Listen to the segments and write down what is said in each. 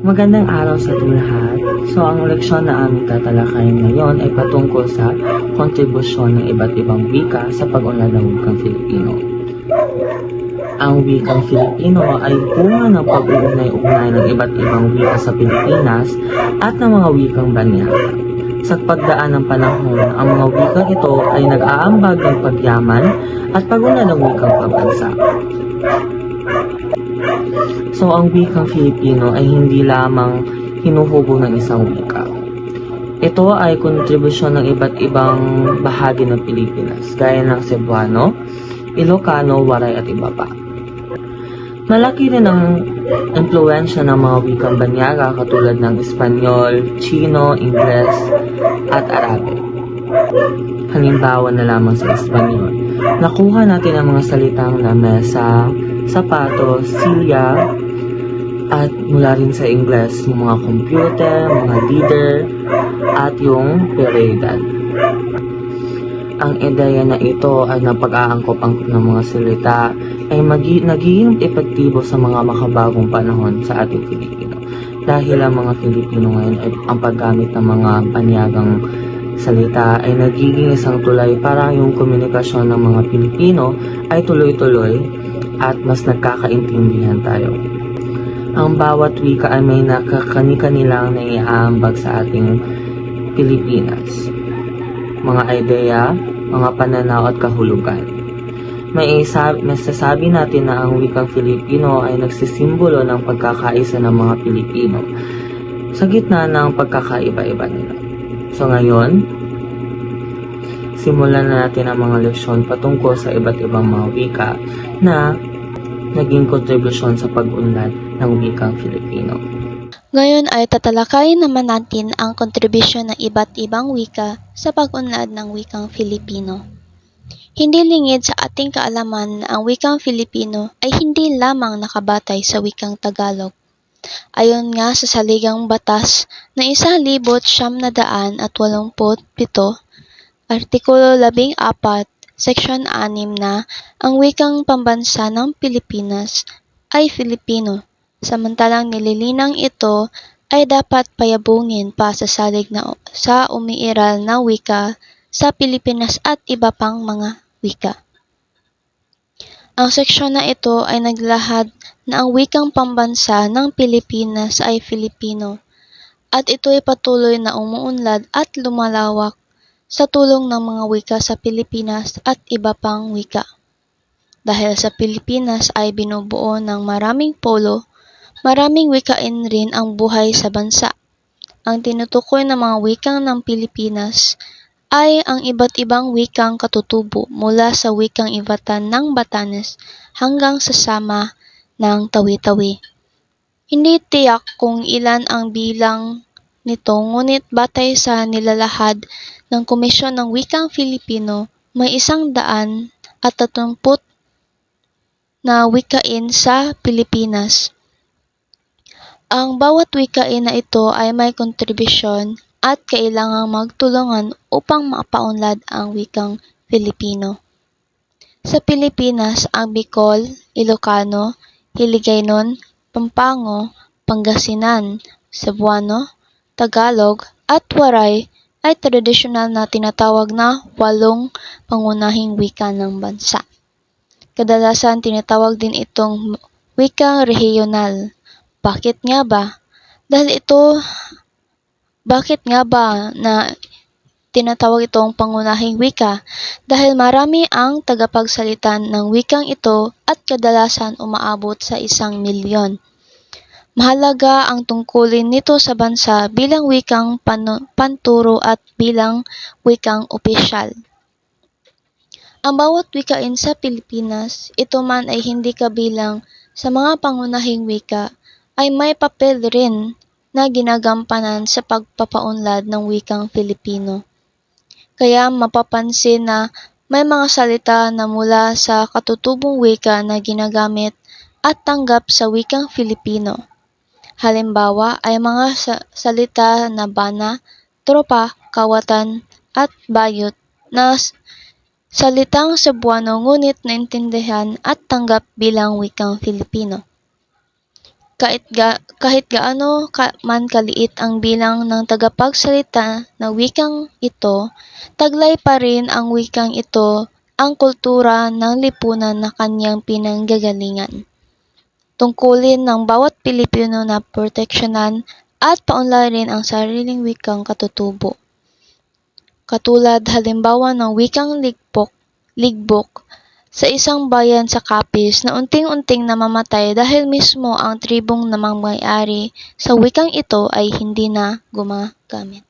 Magandang araw sa ating lahat. So, ang leksyon na aming tatalakayin ngayon ay patungkol sa kontribusyon ng iba't ibang wika sa pag-unlad ng wikang Filipino. Ang wikang Filipino ay bunga ng pag-uugnay-ugnay ng iba't ibang wika sa Pilipinas at ng mga wikang banyaga. Sa pagdaan ng panahon, ang mga wikang ito ay nag-aambag ng pagyaman at pag-unlad ng wikang pambansa. So, ang wikang Filipino ay hindi lamang hinuhubo ng isang wika. Ito ay kontribusyon ng iba't ibang bahagi ng Pilipinas, gaya ng Cebuano, Ilocano, Waray at iba pa. Malaki rin ang impluensya ng mga wikang banyaga katulad ng Espanyol, Chino, Ingles, at Arabic. Halimbawa na lamang sa Espanyol. Nakuha natin ang mga salitang lamesa, sapatos, silya, at mula rin sa Ingles, yung mga computer, mga leader, at yung periodal. Ang ideya na ito ay napag-aangkop-angkop ng mga salita ay magi- nagiging epektibo sa mga makabagong panahon sa ating Pilipino. Dahil ang mga Pilipino ngayon ay ang paggamit ng mga banyagang salita ay nagiging isang tulay para yung komunikasyon ng mga Pilipino ay tuloy-tuloy at mas nagkakaintindihan tayo. Ang bawat wika ay may nakakani-kanilang naiaambag sa ating Pilipinas. Mga ideya, mga pananaw at kahulugan. May masasabi natin na ang wikang Filipino ay nagsisimbolo ng pagkakaisa ng mga Pilipino sa gitna ng pagkakaiba-iba nila. So ngayon, simulan na natin ang mga leksyon patungkol sa iba't ibang mga wika na naging kontribusyon sa pag-unlad ng wikang Filipino. Ngayon ay tatalakayin naman natin ang kontribusyon ng iba't ibang wika sa pag-unlad ng wikang Filipino. Hindi lingid sa ating kaalaman na ang wikang Filipino ay hindi lamang nakabatay sa wikang Tagalog. Ayon nga sa saligang batas na isa libot siyam na daan at walumput pito, Artikulo 14, Seksyon 6 na ang wikang pambansa ng Pilipinas ay Filipino samantalang nililinang ito ay dapat payabungin pa sa salig na sa umiiral na wika sa Pilipinas at iba pang mga wika. Ang seksyon na ito ay naglahad na ang wikang pambansa ng Pilipinas ay Filipino at ito ay patuloy na umuunlad at lumalawak sa tulong ng mga wika sa Pilipinas at iba pang wika. Dahil sa Pilipinas ay binubuo ng maraming polo, Maraming wikain rin ang buhay sa bansa. Ang tinutukoy ng mga wikang ng Pilipinas ay ang iba't ibang wikang katutubo mula sa wikang Ivatan ng Batanes hanggang sa sama ng Tawi-Tawi. Hindi tiyak kung ilan ang bilang nito ngunit batay sa nilalahad ng Komisyon ng Wikang Filipino may isang daan at tatumput na wikain sa Pilipinas. Ang bawat wikain na ito ay may kontribusyon at kailangang magtulungan upang mapaunlad ang wikang Filipino. Sa Pilipinas, ang Bicol, Ilocano, Hiligaynon, Pampango, Pangasinan, Cebuano, Tagalog, at Waray ay tradisyonal na tinatawag na walong pangunahing wika ng bansa. Kadalasan tinatawag din itong wikang rehiyonal bakit nga ba? Dahil ito, bakit nga ba na tinatawag itong pangunahing wika? Dahil marami ang tagapagsalita ng wikang ito at kadalasan umaabot sa isang milyon. Mahalaga ang tungkulin nito sa bansa bilang wikang panturo at bilang wikang opisyal. Ang bawat wikain sa Pilipinas, ito man ay hindi kabilang sa mga pangunahing wika, ay may papel rin na ginagampanan sa pagpapaunlad ng wikang Filipino. Kaya mapapansin na may mga salita na mula sa katutubong wika na ginagamit at tanggap sa wikang Filipino. Halimbawa ay mga sa- salita na bana, tropa, kawatan, at bayot na salitang Cebuano ngunit naintindihan at tanggap bilang wikang Filipino. Kahit, ga, kahit gaano ka, man kaliit ang bilang ng tagapagsalita ng wikang ito, taglay pa rin ang wikang ito ang kultura ng lipunan na kanyang pinanggagalingan. Tungkulin ng bawat Pilipino na proteksyonan at paunlarin ang sariling wikang katutubo. Katulad halimbawa ng wikang ligbok, ligbok sa isang bayan sa Capiz na unting-unting namamatay dahil mismo ang tribong namang may-ari sa wikang ito ay hindi na gumagamit.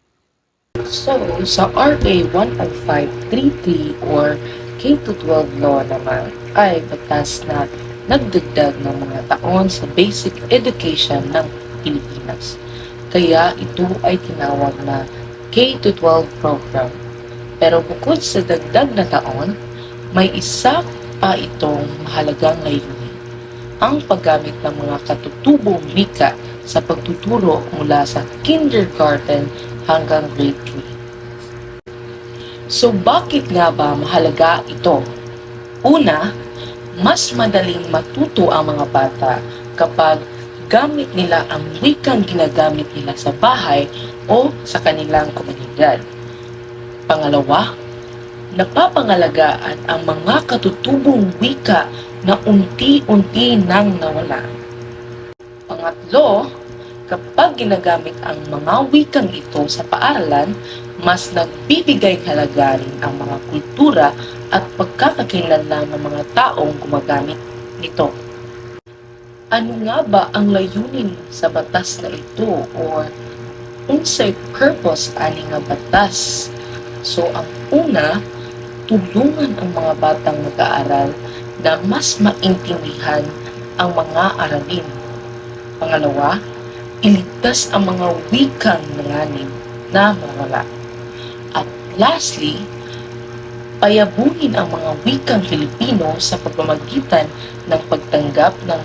So, sa RA 10533 or K-12 law naman ay batas na nagdagdag ng mga taon sa basic education ng Pilipinas. Kaya ito ay tinawag na K-12 program. Pero bukod sa dagdag na taon, may isa pa itong mahalagang layunin. Ang paggamit ng mga katutubong wika sa pagtuturo mula sa kindergarten hanggang grade 3. So bakit nga ba mahalaga ito? Una, mas madaling matuto ang mga bata kapag gamit nila ang wikang ginagamit nila sa bahay o sa kanilang komunidad. Pangalawa, napapangalagaan ang mga katutubong wika na unti-unti nang nawala. Pangatlo, kapag ginagamit ang mga wikang ito sa paaralan, mas nagbibigay halaga rin ang mga kultura at pagkakakilanlan ng mga taong gumagamit nito. Ano nga ba ang layunin sa batas na ito or unsay purpose ani nga batas? So ang una, tulungan ang mga batang nag-aaral na mas maintindihan ang mga aralin. Pangalawa, iligtas ang mga wikang nanganin na mawala. At lastly, payabuhin ang mga wikang Filipino sa pamamagitan ng pagtanggap ng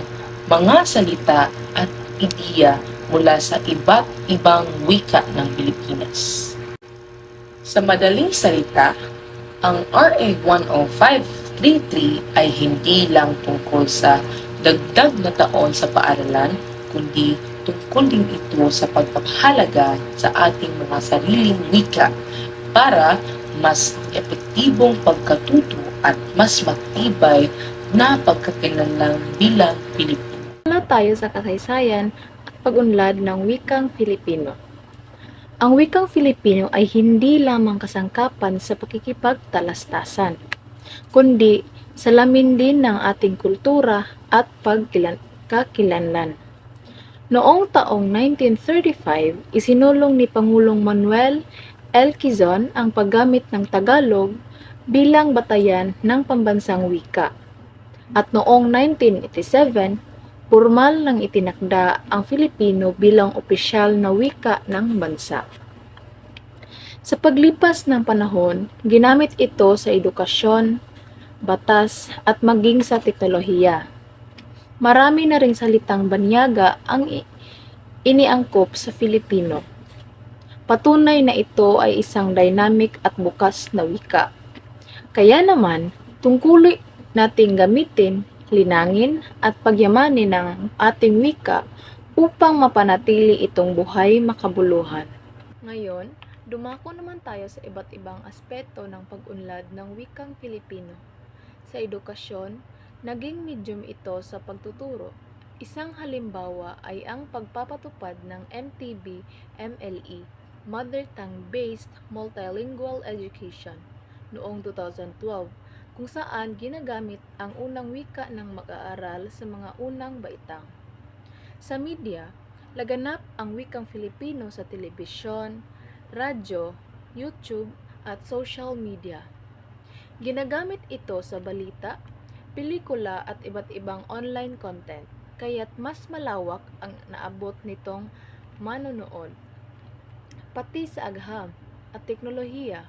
mga salita at ideya mula sa iba't ibang wika ng Pilipinas. Sa madaling salita, ang RA 10533 ay hindi lang tungkol sa dagdag na taon sa paaralan, kundi tungkol din ito sa pagpapahalaga sa ating mga sariling wika para mas epektibong pagkatuto at mas matibay na pagkakilanlang bilang Pilipino. Wala tayo sa kasaysayan at pag-unlad ng wikang Filipino. Ang wikang Filipino ay hindi lamang kasangkapan sa pakikipagtalastasan, kundi salamin din ng ating kultura at pagkakilanlan. Noong taong 1935, isinulong ni Pangulong Manuel L. Quezon ang paggamit ng Tagalog bilang batayan ng pambansang wika. At noong 1987, formal nang itinakda ang Filipino bilang opisyal na wika ng bansa. Sa paglipas ng panahon, ginamit ito sa edukasyon, batas at maging sa teknolohiya. Marami na ring salitang banyaga ang iniangkop sa Filipino. Patunay na ito ay isang dynamic at bukas na wika. Kaya naman, tungkulin nating gamitin linangin at pagyamanin ng ating wika upang mapanatili itong buhay makabuluhan. Ngayon, dumako naman tayo sa iba't ibang aspeto ng pag-unlad ng wikang Filipino. Sa edukasyon, naging medium ito sa pagtuturo. Isang halimbawa ay ang pagpapatupad ng MTB MLE, Mother Tongue Based Multilingual Education, noong 2012 kung saan ginagamit ang unang wika ng mag-aaral sa mga unang baitang. Sa media, laganap ang wikang Filipino sa telebisyon, radyo, YouTube, at social media. Ginagamit ito sa balita, pelikula at iba't ibang online content, kaya't mas malawak ang naabot nitong manonood. Pati sa agham at teknolohiya,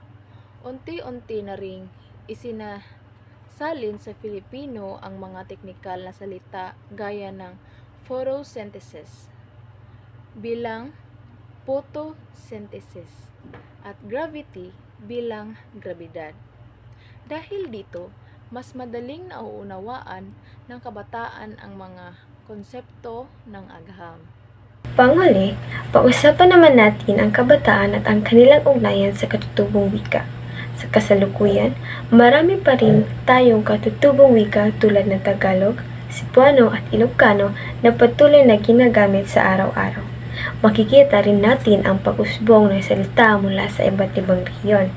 unti-unti na ring isinasalin sa Filipino ang mga teknikal na salita gaya ng photosynthesis bilang photosynthesis at gravity bilang grabidad. Dahil dito, mas madaling nauunawaan ng kabataan ang mga konsepto ng agham. Panghuli, pag-usapan naman natin ang kabataan at ang kanilang ugnayan sa katutubong wika. Sa kasalukuyan, marami pa rin tayong katutubong wika tulad ng Tagalog, Cebuano at Ilocano na patuloy na ginagamit sa araw-araw. Makikita rin natin ang pag-usbong ng salita mula sa iba't ibang rehiyon,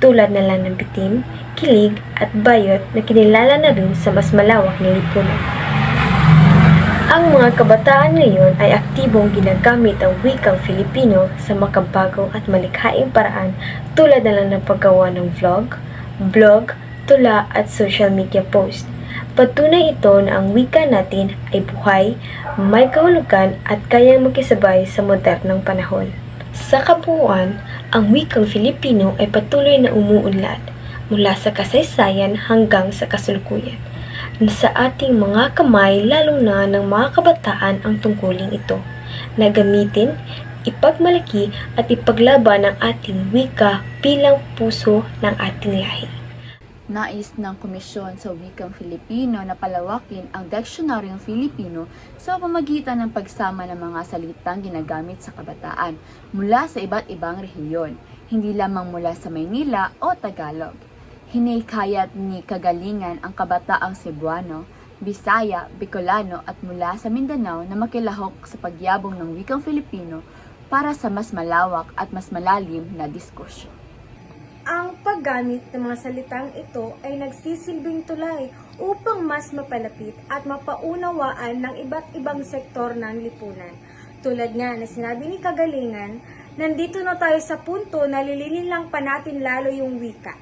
tulad na lang ng bitim, kilig at bayot na kinilala na rin sa mas malawak na lipunan. Ang mga kabataan ngayon ay aktibong ginagamit ang wikang Filipino sa makabagong at malikhaing paraan tulad na lang ng paggawa ng vlog, blog, tula at social media post. Patunay ito na ang wika natin ay buhay, may kahulugan at kayang makisabay sa modernong panahon. Sa kabuuan, ang wikang Filipino ay patuloy na umuunlad mula sa kasaysayan hanggang sa kasalukuyan na sa ating mga kamay lalo na ng mga kabataan ang tungkulin ito na gamitin, ipagmalaki at ipaglaban ang ating wika bilang puso ng ating lahi. Nais ng Komisyon sa Wikang Filipino na palawakin ang Diksionaryong Filipino sa pamagitan ng pagsama ng mga salitang ginagamit sa kabataan mula sa iba't ibang rehiyon, hindi lamang mula sa Maynila o Tagalog. Hinikayat ni Kagalingan ang kabataang Cebuano, Bisaya, Bicolano at mula sa Mindanao na makilahok sa pagyabong ng wikang Filipino para sa mas malawak at mas malalim na diskusyon. Paggamit ng mga salitang ito ay nagsisilbing tulay upang mas mapalapit at mapaunawaan ng iba't ibang sektor ng lipunan. Tulad nga na sinabi ni Kagalingan, nandito na tayo sa punto na lilinin lang pa natin lalo yung wika.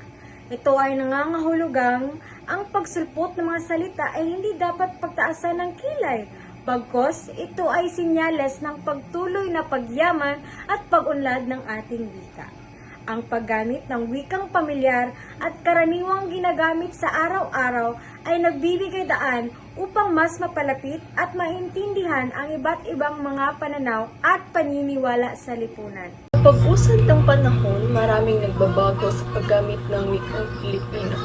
Ito ay nangangahulugang ang pagsulpot ng mga salita ay hindi dapat pagtaasan ng kilay. Bagkos, ito ay sinyales ng pagtuloy na pagyaman at pagunlad ng ating wika ang paggamit ng wikang pamilyar at karaniwang ginagamit sa araw-araw ay nagbibigay daan upang mas mapalapit at maintindihan ang iba't ibang mga pananaw at paniniwala sa lipunan. Sa pag-usad ng panahon, maraming nagbabago sa paggamit ng wikang Filipino.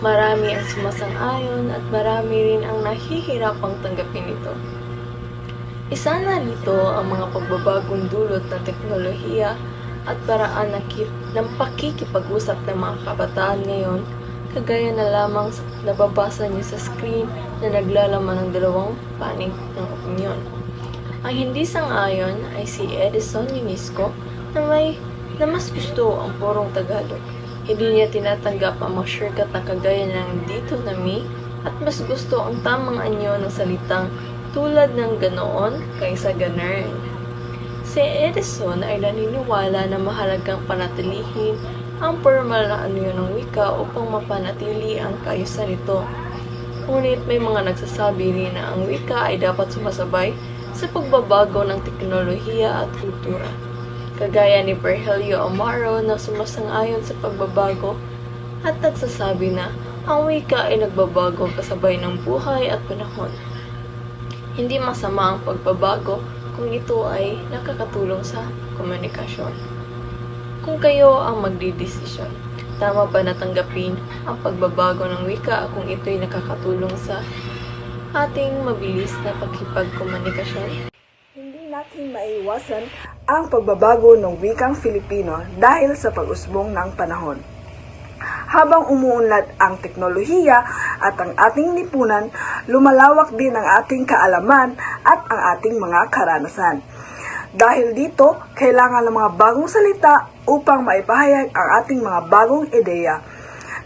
Marami ang sumasang-ayon at marami rin ang nahihirapang tanggapin ito. Isa na rito ang mga pagbabagong dulot ng teknolohiya at paraan ng, kip- ng pakikipag-usap ng mga kabataan ngayon, kagaya na lamang sa nababasa niyo sa screen na naglalaman ng dalawang panig ng opinyon. Ang hindi sang-ayon ay si Edison Unisco na may na mas gusto ang purong Tagalog. Hindi niya tinatanggap ang mga shortcut na kagaya ng dito na mi at mas gusto ang tamang anyo ng salitang tulad ng ganoon kaysa ganern. Si Edison ay naniniwala na mahalagang panatilihin ang formal na anyo ng wika upang mapanatili ang kaayusan nito. Ngunit may mga nagsasabi rin na ang wika ay dapat sumasabay sa pagbabago ng teknolohiya at kultura. Kagaya ni Virgilio Amaro na sumasang-ayon sa pagbabago at nagsasabi na ang wika ay nagbabago kasabay ng buhay at panahon. Hindi masama ang pagbabago kung ito ay nakakatulong sa komunikasyon. Kung kayo ang magdidesisyon, tama ba natanggapin ang pagbabago ng wika kung ito'y nakakatulong sa ating mabilis na pagkipagkomunikasyon? Hindi natin maiwasan ang pagbabago ng wikang Filipino dahil sa pag-usbong ng panahon. Habang umuunlad ang teknolohiya at ang ating lipunan, lumalawak din ang ating kaalaman at ang ating mga karanasan. Dahil dito, kailangan ng mga bagong salita upang maipahayag ang ating mga bagong ideya.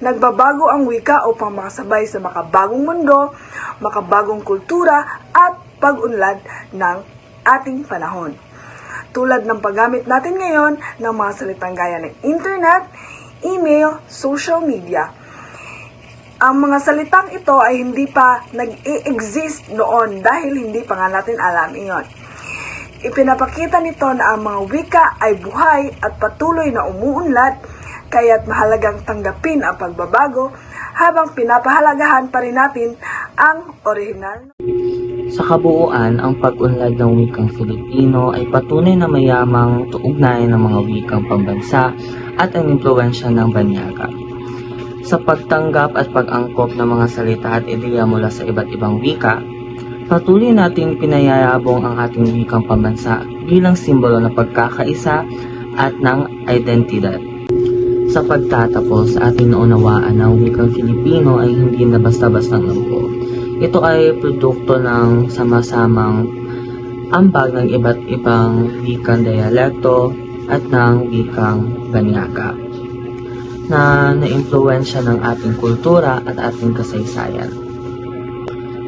Nagbabago ang wika upang makasabay sa makabagong mundo, makabagong kultura at pag-unlad ng ating panahon. Tulad ng paggamit natin ngayon ng mga salitang gaya ng internet, email, social media. Ang mga salitang ito ay hindi pa nag-e-exist noon dahil hindi pa nga natin alam iyon. Ipinapakita nito na ang mga wika ay buhay at patuloy na umuunlad, kaya't mahalagang tanggapin ang pagbabago habang pinapahalagahan pa rin natin ang orihinal Sa kabuuan, ang pag-unlad ng wikang Filipino ay patunay na mayamang tuugnayan ng mga wikang pambansa at ang impluensya ng banyaga. Sa pagtanggap at pag-angkop ng mga salita at ideya mula sa iba't ibang wika, Patuloy nating pinayayabong ang ating wikang pambansa bilang simbolo ng pagkakaisa at ng identidad. Sa pagtatapos, ating naunawaan na ang wikang Filipino ay hindi na basta-basta lampo. Ito ay produkto ng sama-samang ambag ng iba't ibang wikang dialekto at ng wikang banyaga na naimpluwensya ng ating kultura at ating kasaysayan.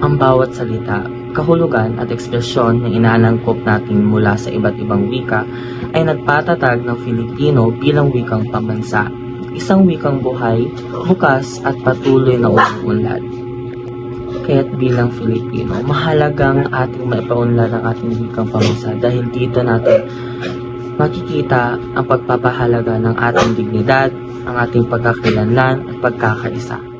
Ang bawat salita, kahulugan at ekspresyon na inaalangkop natin mula sa iba't ibang wika ay nagpatatag ng Filipino bilang wikang pambansa, isang wikang buhay, bukas at patuloy na umuunlad. Kaya't bilang Filipino, mahalagang ating maipaunlad ang ating wikang pambansa dahil dito natin makikita ang pagpapahalaga ng ating dignidad, ang ating pagkakakilanlan at pagkakaisa.